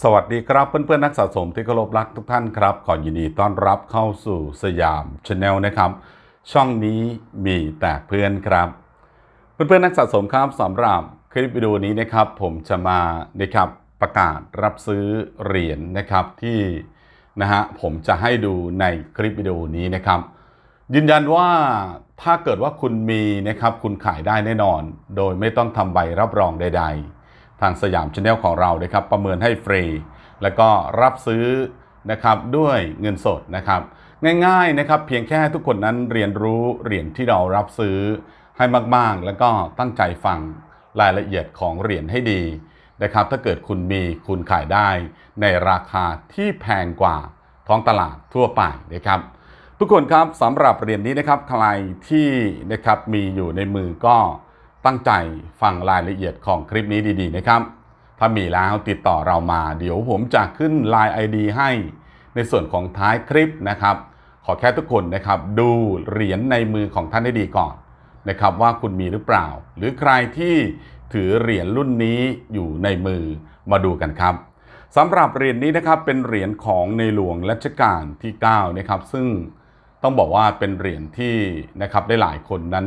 สวัสดีครับเพื่อนๆนักสะสมที่เคารพรักทุกท่านครับขอยินดีต้อนรับเข้าสู่สยามชาแนลนะครับ ช่องนี้มีแต่เพื่อนครับ เพื่อนๆนักสะสมครับสำหรับคลิปวิดีโอนี้นะครับ ผมจะมานะครับประกาศรับซื้อเหรียญนะครับที่นะฮะผมจะให้ดูในคลิปวิดีโอนี้นะครับ ยืนยันว่าถ้าเกิดว่าคุณมีนะครับคุณขายได้แน่นอน โดยไม่ต้องทำใบรับรองใด ๆ ทางสยามชาแนลของเรานะครับประเมินให้ฟรี แล้วก็รับซื้อนะครับด้วยเงินสดนะครับ ง่ายๆนะครับเพียงแค่ทุกคนนั้นเรียนรู้เหรียญที่เรารับซื้อให้มากๆ แล้วก็ตั้งใจฟังรายละเอียดของเหรียญให้ดีนะครับ ถ้าเกิดคุณมีคุณขายได้ในราคาที่แพงกว่าท้องตลาดทั่วไปนะครับ ทุกคนครับสำหรับเหรียญนี้นะครับใครที่นะครับมีอยู่ในมือก็ ตั้งใจฟังรายละเอียดของคลิปนี้ดีๆนะครับ ถ้ามีแล้วติดต่อเรามา เดี๋ยวผมจะขึ้น Line ID ให้ ในส่วนของท้ายคลิปนะครับ ขอแค่ทุกคนนะครับ ดูเหรียญในมือของท่านให้ดีก่อนนะครับว่าคุณมีหรือเปล่า หรือใครที่ถือเหรียญรุ่นนี้อยู่ในมือมาดูกันครับสำหรับเหรียญนี้นะครับเป็นเหรียญของในหลวงรัชกาลที่9นะครับซึ่งต้องบอกว่าเป็นเหรียญที่นะครับได้หลายคนนั้น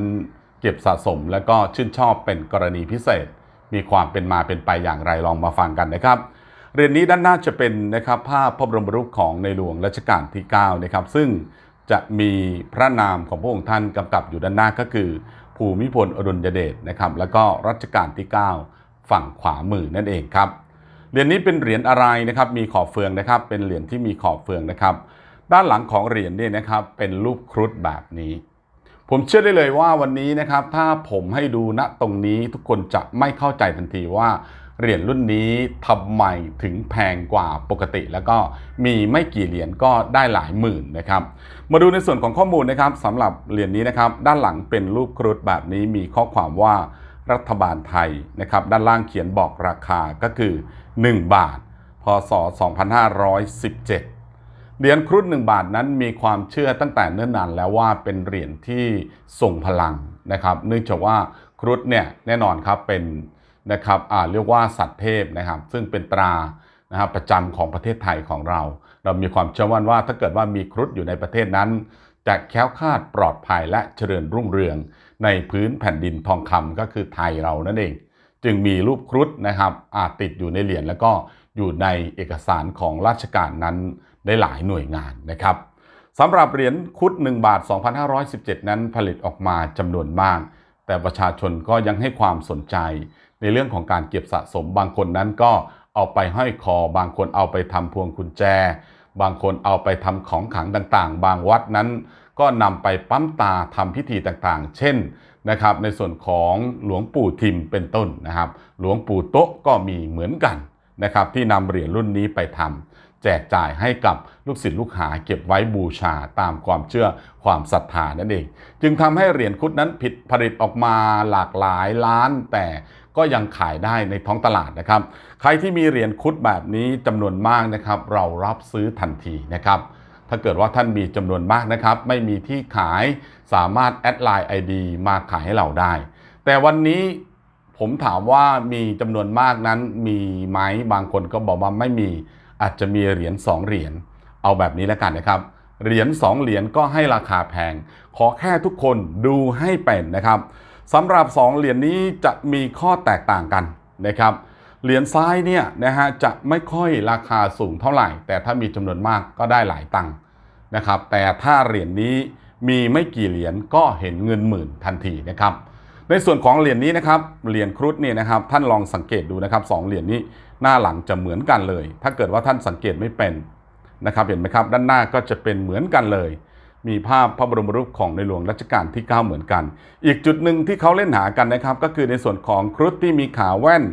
เก็บสะสมแล้วก็ชื่นชอบเป็นกรณีพิเศษ มีความเป็นมาเป็นไปอย่างไรลองมาฟังกันนะครับเหรียญนี้ด้านหน้าจะเป็นนะครับภาพพระบรมรูปของในหลวงรัชกาลที่9นะครับซึ่งจะมีพระนามของพระองค์ท่านกำกับอยู่ด้านหน้าก็คือ ภูมิพลอดุลยเดชนะครับแล้วก็รัชกาลที่ 9 ฝั่งขวามือนั่นเองครับเหรียญนี้เป็นเหรียญอะไรนะครับมีขอบเฟืองนะครับ เป็นเหรียญที่มีขอบเฟืองนะครับ ด้านหลังของเหรียญเนี่ยนะครับเป็นรูปครุฑแบบนี้ ผมเชื่อได้เลยว่าวันนี้นะครับ ถ้าผมให้ดูณตรงนี้ทุกคนจะไม่เข้าใจทันทีว่าเหรียญรุ่นนี้ทำไมถึงแพงกว่าปกติ แล้วก็มีไม่กี่เหรียญก็ได้หลายหมื่นนะครับ มาดูในส่วนของข้อมูลนะครับสำหรับเหรียญนี้นะครับ ด้านหลังเป็นรูปครุฑแบบนี้มีข้อความว่ารัฐบาลไทยนะครับ ด้านล่างเขียนบอกราคาก็คือ 1 บาท พศ 2517 เหรียญครุฑ1บาทนั้นมีความเชื่อตั้งแต่เนิ่นนานแล้วว่าเป็นเหรียญที่ทรงพลังนะครับเนื่องจากว่าครุฑเนี่ยแน่นอนครับเป็นนะครับอ่าเรียกว่าสัตว์เทพนะครับ ซึ่งเป็นตรานะครับประจำของประเทศไทยของเรา เรามีความเชื่อมั่นว่าถ้าเกิดว่ามีครุฑอยู่ในประเทศนั้นจะแค้วคาดปลอดภัยและเจริญรุ่งเรือง ในพื้นแผ่นดินทองคำก็คือไทยเรานั่นเอง จึงมีรูปครุฑนะครับอาติดอยู่ในเหรียญแล้วก็อยู่ในเอกสารของราชการนั้น ได้หลายหน่วยงานนะครับสำหรับเหรียญครุฑ1บาท 2517 นั้นผลิตออกมาจำนวนมาก แต่ประชาชนก็ยังให้ความสนใจ ในเรื่องของการเก็บสะสมบางคนนั้นก็เอาไปห้อยคอบางคนเอาไปทำพวงกุญแจ บางคนเอาไปทำของขังต่างๆ บางวัดนั้น ก็นำไปปั๊มตาทำพิธีต่างๆ เช่นนะครับในส่วนของหลวงปู่ทิมเป็นต้นนะครับ หลวงปู่โต๊ะก็มีเหมือนกันนะครับที่นำเหรียญรุ่นนี้ไปทำ แจกจ่ายให้กับลูกศิษย์ลูกหาเก็บไว้บูชาตามความเชื่อความศรัทธานั่นเอง จึงทำให้เหรียญครุฑนั้นผิดผลิตออกมาหลากหลายล้านแต่ก็ยังขายได้ในท้องตลาดนะครับ ใครที่มีเหรียญครุฑแบบนี้จำนวนมากนะครับ เรารับซื้อทันทีนะครับถ้าเกิดว่าท่านมีจำนวนมากนะครับ ไม่มีที่ขายสามารถแอดไลน์ ID มาขายให้เราได้ แต่วันนี้ผมถามว่ามีจำนวนมากนั้นมีไหมบางคนก็บอกว่าไม่มี อาจจะมีเหรียญ2เหรียญเอาแบบนี้แล้วกันนะครับ เหรียญ2เหรียญก็ให้ราคาแพง ขอแค่ทุกคนดูให้เป็นนะครับสำหรับ 2 เหรียญนี้จะมีข้อแตกต่างกันนะครับ เหรียญซ้ายเนี่ยนะฮะจะไม่ค่อยราคาสูงเท่าไหร่ แต่ถ้ามีจำนวนมากก็ได้หลายตังค์นะครับ แต่ถ้าเหรียญนี้มีไม่กี่เหรียญก็เห็นเงินหมื่นทันทีนะครับ ในส่วนของเหรียญนี้นะครับเหรียญครุฑเนี่ยนะครับท่านลองสังเกตดูนะครับสองเหรียญนี้หน้าหลังจะเหมือนกันเลย ถ้าเกิดว่าท่านสังเกตไม่เป็นนะครับเห็นไหมครับ ด้านหน้าก็จะเป็นเหมือนกันเลย มีภาพพระบรมรูปของในหลวงรัชกาลที่ 9 เหมือนกัน อีกจุดหนึ่งที่เขาเล่นหากันนะครับ ก็คือในส่วนของครุฑที่มีขาแว่น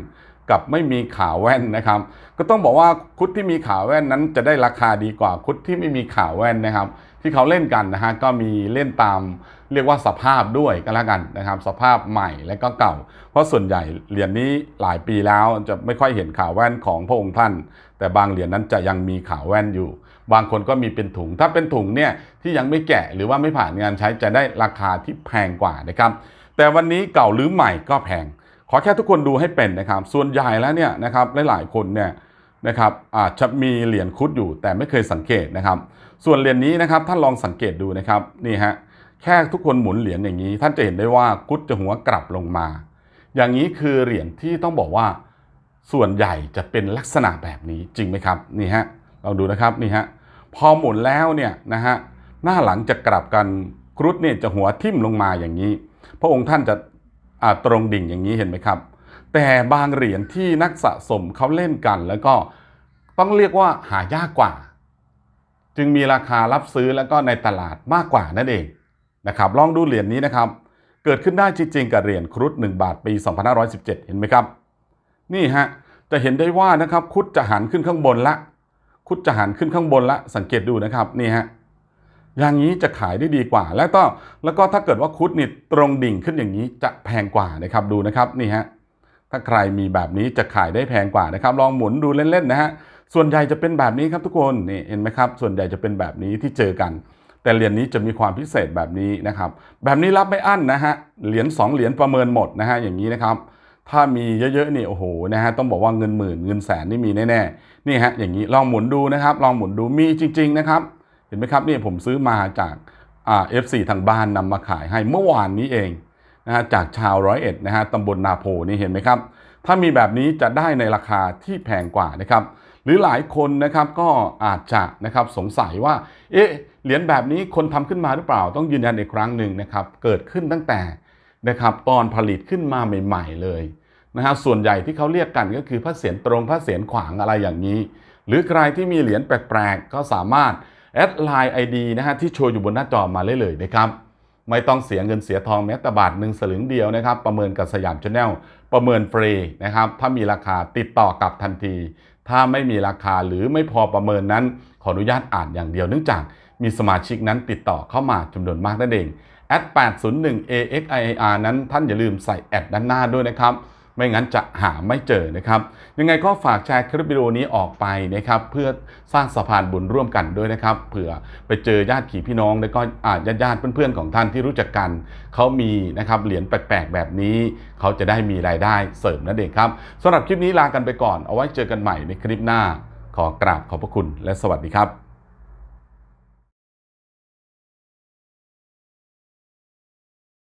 กับไม่มีขาแว่นนะครับ ก็ต้องบอกว่าคุดที่มีขาแว่นนั้นจะได้ราคาดีกว่าคุดที่ไม่มีขาแว่นนะครับ ที่เขาเล่นกันนะฮะก็มีเล่นตามเรียกว่าสภาพด้วยก็แล้วกันนะครับ สภาพใหม่และก็เก่า เพราะส่วนใหญ่เหรียญนี้หลายปีแล้วจะไม่ค่อยเห็นขาแว่นของพระองค์ท่าน แต่บางเหรียญนั้นจะยังมีขาแว่นอยู่ บางคนก็มีเป็นถุง ถ้าเป็นถุงเนี่ยที่ยังไม่แกะหรือว่าไม่ผ่านงานใช้จะได้ราคาที่แพงกว่านะครับ แต่วันนี้เก่าหรือใหม่ก็แพง ขอแค่ทุกคนดูให้เป็นนะครับ ส่วนใหญ่แล้วเนี่ยนะครับหลายๆคนเนี่ยนะครับอาจจะมีเหรียญครุฑอยู่แต่ไม่เคยสังเกตนะครับ ส่วนเหรียญนี้นะครับท่านลองสังเกตดูนะครับนี่ฮะแค่ทุกคนหมุนเหรียญอย่างนี้ ท่านจะเห็นได้ว่าครุฑจะหัวกลับลงมา อย่างนี้คือเหรียญที่ต้องบอกว่า ส่วนใหญ่จะเป็นลักษณะแบบนี้จริงไหมครับนี่ฮะลองดูนะครับนี่ฮะพอหมุนแล้วเนี่ยนะฮะหน้าหลังจะกลับกันครุฑเนี่ยจะหัวทิ่มลงมาอย่างนี้ พระองค์ท่านจะ ตรงดิ่งอย่างนี้เห็นไหมครับ แต่บางเหรียญที่นักสะสมเขาเล่นกัน แล้วก็ต้องเรียกว่าหายากกว่า จึงมีราคารับซื้อแล้วก็ในตลาดมากกว่านั่นเองนะครับ ลองดูเหรียญนี้นะครับ เกิดขึ้นได้จริงๆกับเหรียญครุฑ1บาทปี 2517 เห็นไหมครับ นี่ฮะจะเห็นได้ว่านะครับครุฑจะหันขึ้นข้างบนละครุฑจะหันขึ้นข้างบนละ สังเกตดูนะครับนี่ฮะ อย่างนี้จะขายได้ดีกว่า แล้วก็แล้วก็ถ้าเกิดว่าครุฑนี่ตรงดิ่งขึ้นอย่างนี้จะแพงกว่านะครับดูนะครับนี่ฮะถ้าใครมีแบบนี้จะขายได้แพงกว่านะครับลองหมุนดูเล่นๆนะฮะส่วนใหญ่จะเป็นแบบนี้ครับทุกคนนี่เห็นไหมครับ ส่วนใหญ่จะเป็นแบบนี้ที่เจอกัน แต่เหรียญนี้จะมีความพิเศษแบบนี้นะครับ แบบนี้รับไม่อั้นนะฮะเหรียญ2เหรียญประเมินหมดนะฮะอย่างนี้นะครับ ถ้ามีเยอะๆนี่โอ้โหนะฮะต้องบอกว่าเงินหมื่นเงินแสนนี่มีแน่ๆนี่ฮะอย่างนี้ลองหมุนดูนะครับ ลองหมุนดูมีจริง ๆนะครับ ห็นไหมครับนี่ผมซื้อมาจากเอฟซีทางบ้านนำมาขายให้เมื่อวานนี้เองนะฮะจากชาวร้อยเอ็ดนะฮะตำบลนาโพนี่เห็นไหมครับ ถ้ามีแบบนี้จะได้ในราคาที่แพงกว่านะครับหรือหลายคนนะครับก็อาจจะนะครับสงสัยว่าเอ๊ะเหรียญแบบนี้คนทำขึ้นมาหรือเปล่า ต้องยืนยันอีกครั้งหนึ่งนะครับเกิดขึ้นตั้งแต่นะครับตอนผลิตขึ้นมาใหม่ ๆ เลยนะฮะส่วนใหญ่ที่เขาเรียกกันก็คือพระเศียรตรงพระเศียรขวางอะไรอย่างนี้ หรือใครที่มีเหรียญแปลกๆก็สามารถ แอดไลน์ไอดีนะฮะที่โชว์อยู่บนหน้าจอมาเลยเลยนะครับไม่ต้องเสียเงินเสียทองแม้แต่บาทหนึ่งสลึงเดียวนะครับ ประเมินกับสยามชาแนลประเมินฟรีนะครับ ถ้ามีราคาติดต่อกลับทันที ถ้าไม่มีราคาหรือไม่พอประเมินนั้น ขออนุญาตอ่านอย่างเดียวเนื่องจากมีสมาชิกนั้นติดต่อเข้ามาจำนวนมากนั่นเองแอด801 AXIR นั้นท่านอย่าลืมใส่แอดด้านหน้าด้วยนะครับ ไม่งั้นจะหาไม่เจอนะครับ ยังไงก็ฝากแชร์คลิปวิดีโอนี้ออกไปนะครับ เพื่อสร้างสะพานบุญร่วมกันด้วยนะครับ เผื่อไปเจอญาติผีพี่น้องแล้วก็อาญาติญาติเพื่อนๆของท่านที่รู้จักกัน เขามีนะครับเหรียญแปลกๆแบบนี้ เขาจะได้มีรายได้เสริมนั่นเองครับสำหรับคลิปนี้ลากันไปก่อนเอาไว้เจอกันใหม่ในคลิปหน้า ขอกราบขอบพระคุณและสวัสดีครับ